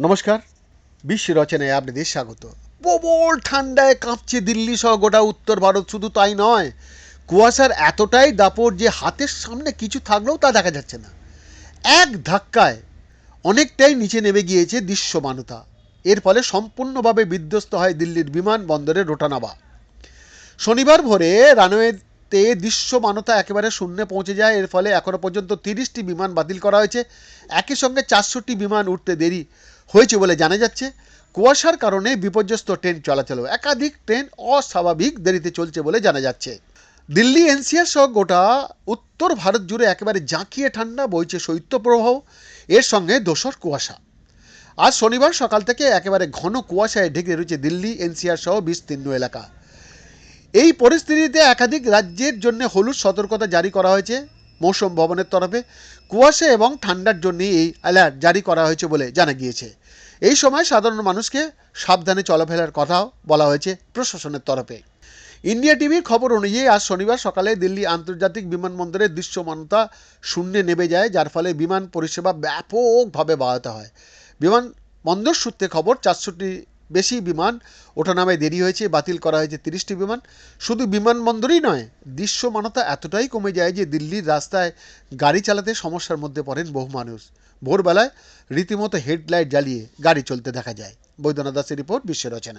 নমস্কার। বিশ্ব রচনায় আপনাদের স্বাগত। প্রবল ঠান্ডায় কাঁপছে দিল্লি সহ গোটা উত্তর ভারত, শুধু তাই নয়, কুয়াশার এতটাই দাপট যে হাতের সামনে কিছু থাকলেও তা দেখা যাচ্ছে না। এক ধাক্কায় অনেকটাই নিচে নেমে গিয়েছে দৃশ্যমানতা। এর ফলে সম্পূর্ণভাবে বিধ্বস্ত হয় দিল্লির বিমানবন্দরের রোটানাবা। শনিবার ভোরে রানওয়েতে দৃশ্যমানতা একেবারে শূন্যে পৌঁছে যায়। এর ফলে এখনও পর্যন্ত তিরিশটি বিমান বাতিল করা হয়েছে। একই সঙ্গে চারশোটি বিমান উঠতে দেরি হয়েছে বলে জানা যাচ্ছে। কুয়াশার কারণে বিপর্যস্ত ট্রেন চলাচল একাধিক ট্রেন অস্বাভাবিক দেরিতে চলছে বলে জানা যাচ্ছে। দিল্লি এনসিআর সহ গোটা উত্তর ভারত জুড়ে একেবারে জাঁকিয়ে ঠান্ডা বইছে শৈত্যপ্রবাহ এর সঙ্গে দোসর কুয়াশা। আজ শনিবার সকাল থেকে একেবারে ঘন কুয়াশায় ঢেকে রয়েছে দিল্লি এনসিআর সহ বিস্তীর্ণ এলাকা। এই পরিস্থিতিতে একাধিক রাজ্যের জন্য হলুদ সতর্কতা জারি করা হয়েছে। মৌসুম ভবনের তরফে কুয়াশা এবং ঠান্ডার জন্য এই অ্যালার্ট জারি করা হয়েছে বলে জানা গিয়েছে। এই সময় সাধারণ মানুষকে সাবধানে চলাফেরার কথাও বলা হয়েছে প্রশাসনের তরফে। ইন্ডিয়া টিভির খবর অনুযায়ী আজ শনিবার সকালে দিল্লি আন্তর্জাতিক বিমানবন্দরের দৃশ্যমানতা শূন্যে নেমে যায়, যার ফলে বিমান পরিষেবা ব্যাপকভাবে বাড়াতে হয়। বিমান বন্দর সূত্রে খবর, চারশোটি বেশি বিমান। ওঠানামায় দেরি হয়েছে, বাতিল করা হয়েছে তিরিশটি বিমান। শুধু বিমানবন্দরই নয়, দৃশ্যমানতা এতটাই কমে যায় যে দিল্লির রাস্তায় গাড়ি চালাতে সমস্যার মধ্যে পড়েন বহু মানুষ। ভোরবেলায় রীতিমতো হেডলাইট জ্বালিয়ে গাড়ি চলতে দেখা যায়। বৈদ্যনাথ দাসের রিপোর্ট বিশ্ব রচনা